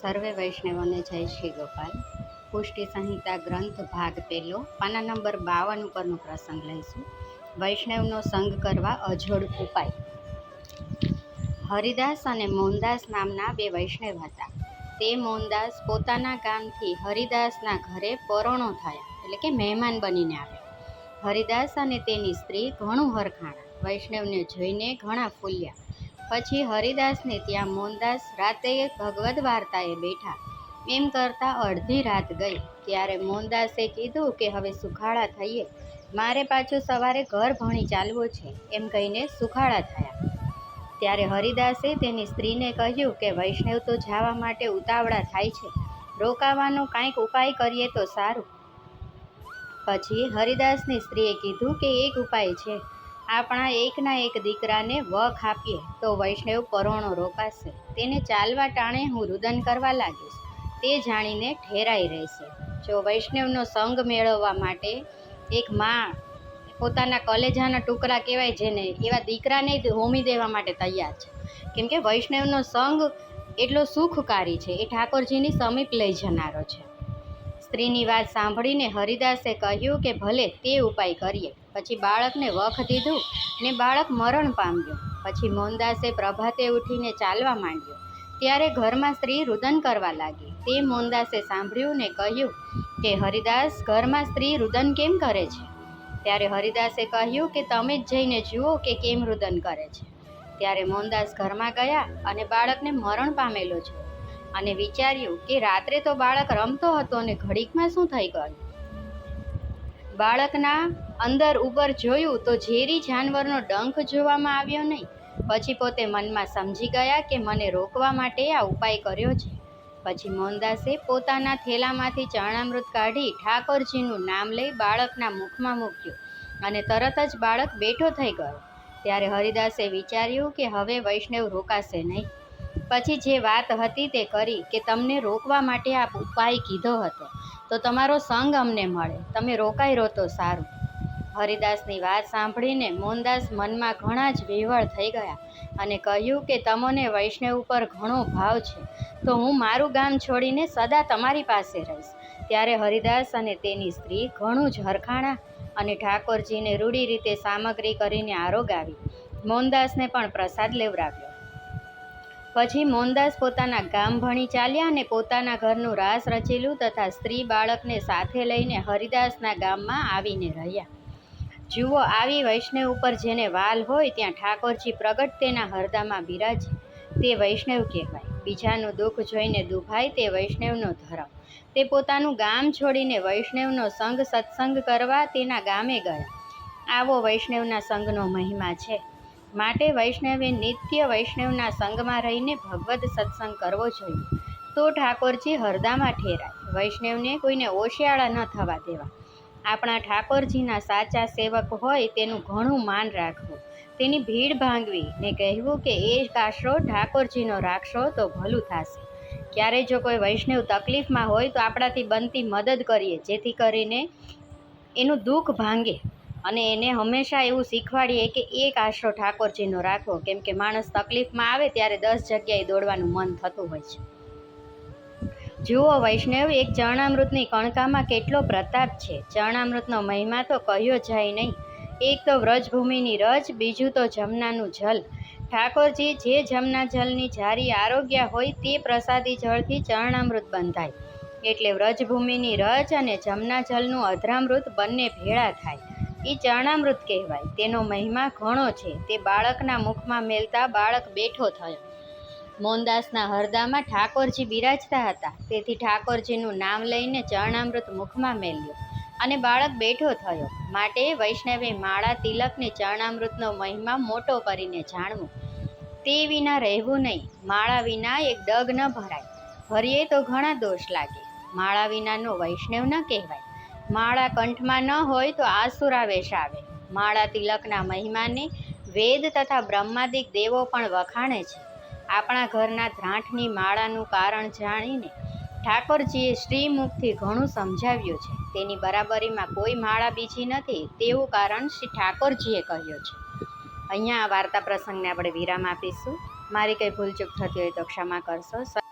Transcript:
સર્વે વૈષ્ણવોને જય શ્રી ગોપાલ. પુષ્ટિ સંહિતા ગ્રંથ ભાગ પહેલો, પાના નંબર બાવન ઉપરનો પ્રસંગ લઈશું. વૈષ્ણવનો સંગ કરવા અજોડ ઉપાય. હરિદાસ અને મોહનદાસ નામના બે વૈષ્ણવ હતા. તે મોહનદાસ પોતાના ગામથી હરિદાસના ઘરે પરોણો થયા, એટલે કે મહેમાન બનીને આવ્યા. હરિદાસ અને તેની સ્ત્રી ઘણું હરખાણા. વૈષ્ણવને જોઈને ઘણા ફૂલ્યા. પછી હરિદાસને ત્યાં મોહનદાસ રાતે ભગવદ્ વાર્તાએ બેઠા. એમ કરતાં અડધી રાત ગઈ. ત્યારે મોહનદાસે કીધું કે હવે સુખાળા થઈએ. મારે પાછું સવારે ઘર ભણી ચાલવું છે. એમ કહીને સુખાળા થયા. ત્યારે હરિદાસે તેની સ્ત્રીને કહ્યું કે વૈષ્ણવ તો જવા માટે ઉતાવળા થાય છે. રોકાવાનો કાંઈક ઉપાય કરીએ તો સારું. પછી હરિદાસની સ્ત્રીએ કીધું કે એક ઉપાય છે. આપણા એકના એક દીકરાને વખ આપીએ તો વૈષ્ણવ પરોણો રોકાશે. તેને ચાલવા ટાણે હું રુદન કરવા લાગીશ. તે જાણીને ઠેરાઈ રહેશે. જો વૈષ્ણવનો સંગ મેળવવા માટે એક માં પોતાના કલેજાના ટુકડા કહેવાય જેને, એવા દીકરાને હોમી દેવા માટે તૈયાર છે. કેમ કે વૈષ્ણવનો સંગ એટલો સુખકારી છે, એ ઠાકોરજીની સમીપ લઈ જનારો છે. સ્ત્રીની વાત સાંભળીને હરિદાસે કહ્યું કે ભલે તે ઉપાય કરીએ. પછી બાળકને વખ દીધું ને બાળક મરણ પામ્યું. પછી મોહનદાસે પ્રભાતે ઉઠીને ચાલવા માંડ્યો. ત્યારે ઘરમાં સ્ત્રી રુદન કરવા લાગી. તે મોહનદાસે સાંભળ્યું ને કહ્યું કે, હરિદાસ, ઘરમાં સ્ત્રી રુદન કેમ કરે છે? ત્યારે હરિદાસે કહ્યું કે, તમે જ જઈને જુઓ કે કેમ રુદન કરે છે. ત્યારે મોહનદાસ ઘરમાં ગયા અને બાળકને મરણ પામેલો છે. અને વિચાર્યું કે રાત્રે તો બાળક રમતો હતો અને ઘડીકમાં શું થઈ ગયું? બાળકના અંદર ઉપર જોયું તો ઝેરી જાનવરનો ડંખ જોવામાં આવ્યો નહીં. પછી પોતે મનમાં સમજી ગયા કે મને રોકવા માટે આ ઉપાય કર્યો છે. પછી મોહનદાસે પોતાના થેલામાંથી ચરણામૃત કાઢી ઠાકોરજીનું નામ લઈ બાળકના મુખમાં મૂક્યું અને તરત જ બાળક બેઠો થઈ ગયો. ત્યારે હરિદાસે વિચાર્યું કે હવે વૈષ્ણવ રોકાશે નહીં. પછી જે વાત હતી તે કરી કે તમને રોકવા માટે આ ઉપાય કીધો હતો. તો તમારો સંગ અમને મળે. તમે રોકાઈ રહો તો સારું. હરિદાસની વાત સાંભળીને મોહનદાસ મનમાં ઘણા જ વિહવળ થઈ ગયા અને કહ્યું કે તમને વૈષ્ણવ ઉપર ઘણો ભાવ છે. તો હું મારું ગામ છોડીને સદા તમારી પાસે રહીશ. ત્યારે હરિદાસ અને તેની સ્ત્રી ઘણું જ હરખાણા અને ઠાકોરજીને રૂઢી રીતે સામગ્રી કરીને આરોગાવી મોહનદાસને પણ પ્રસાદ લેવડાવ્યો. પછી મોહનદાસ પોતાના ગામ ભણી ચાલ્યા અને પોતાના ઘરનું રાસ રચેલું તથા સ્ત્રી બાળકને સાથે લઈને હરિદાસના ગામમાં આવીને રહ્યા. જુઓ, આવી વૈષ્ણવ ઉપર જેને વાલ હોય ત્યાં ઠાકોરજી પ્રગટ તેના હરદામાં બિરાજે. તે વૈષ્ણવ કહેવાય. બીજાનું દુઃખ જોઈને દુભાય તે વૈષ્ણવનો ધર્મ. તે પોતાનું ગામ છોડીને વૈષ્ણવનો સંગ સત્સંગ કરવા તેના ગામે ગયા. આવો વૈષ્ણવના સંગનો મહિમા છે. માટે વૈષ્ણવે નિત્ય વૈષ્ણવના સંગમાં રહીને ભગવદ સત્સંગ કરવો જોઈએ. તો ઠાકોરજી હરદામાં ઠેરાય. વૈષ્ણવને કોઈને ઓશિયાળા ન થવા દેવા. આપણા ઠાકોરજીના સાચા સેવક હોય તેનું ઘણું માન રાખવું. તેની ભીડ ભાંગવી ને કહેવું કે એ કાશરો ઠાકોરજીનો રાખશો તો ભલું થશે. ક્યારે જો કોઈ વૈષ્ણવ તકલીફમાં હોય તો આપણાથી બનતી મદદ કરીએ, જેથી કરીને એનું દુઃખ ભાંગે. અને એને હંમેશા એવું શીખવાડીએ કે એક આશરો ઠાકોરજીનો રાખવો કેમ કે માણસ તકલીફમાં આવે ત્યારે દસ જગ્યાએ દોડવાનું મન થતું હોય છે. જુઓ વૈષ્ણવ, એક ચરણામૃતની કણકામાં કેટલો પ્રતાપ છે. ચરણામૃતનો મહિમા તો કહ્યો જાય નહીં. એક તો વ્રજભૂમિની રજ, બીજું તો જમનાનું જલ. ઠાકોરજી જે જમના જલની જારી આરોગ્ય હોય તે પ્રસાદી જળથી ચરણામૃત બંધાય. એટલે વ્રજભૂમિની રજ અને જમના જલનું અધરામૃત બંને ભેળા થાય. એ ચરણામૃત કહેવાય. તેનો મહિમા ઘણો છે. તે બાળકના મુખમાં મેલતા બાળક બેઠો થયો. મોહનદાસના હરદામાં ઠાકોરજી બિરાજતા હતા. તેથી ઠાકોરજીનું નામ લઈને ચરણામૃત મુખમાં મેલ્યો અને બાળક બેઠો થયો. માટે વૈષ્ણવે માળા તિલકને ચરણામૃતનો મહિમા મોટો કરીને જાણવું. તે વિના રહેવું નહીં. માળા વિના એક ડગ ન ભરાય. ભરીએ તો ઘણા દોષ લાગે. માળા વિનાનો વૈષ્ણવ ન કહેવાય. માળા કંઠમાં ન હોય તો આસુરાવેશ આવે. માળા તિલકના મહિમાને વેદ તથા બ્રહ્માદિક દેવો પણ વખાણે છે. આપણા ઘરના ધ્રાંઠની માળાનું કારણ જાણીને ઠાકોરજીએ શ્રીમુખથી ઘણું સમજાવ્યું છે. તેની બરાબરીમાં કોઈ માળા બીજી નથી તેવું કારણ શ્રી ઠાકોરજીએ કહ્યું છે. અહીંયા આ વાર્તા પ્રસંગને આપણે વિરામ આપીશું. મારી કંઈ ભૂલચૂક થતી હોય તો ક્ષમા કરશો.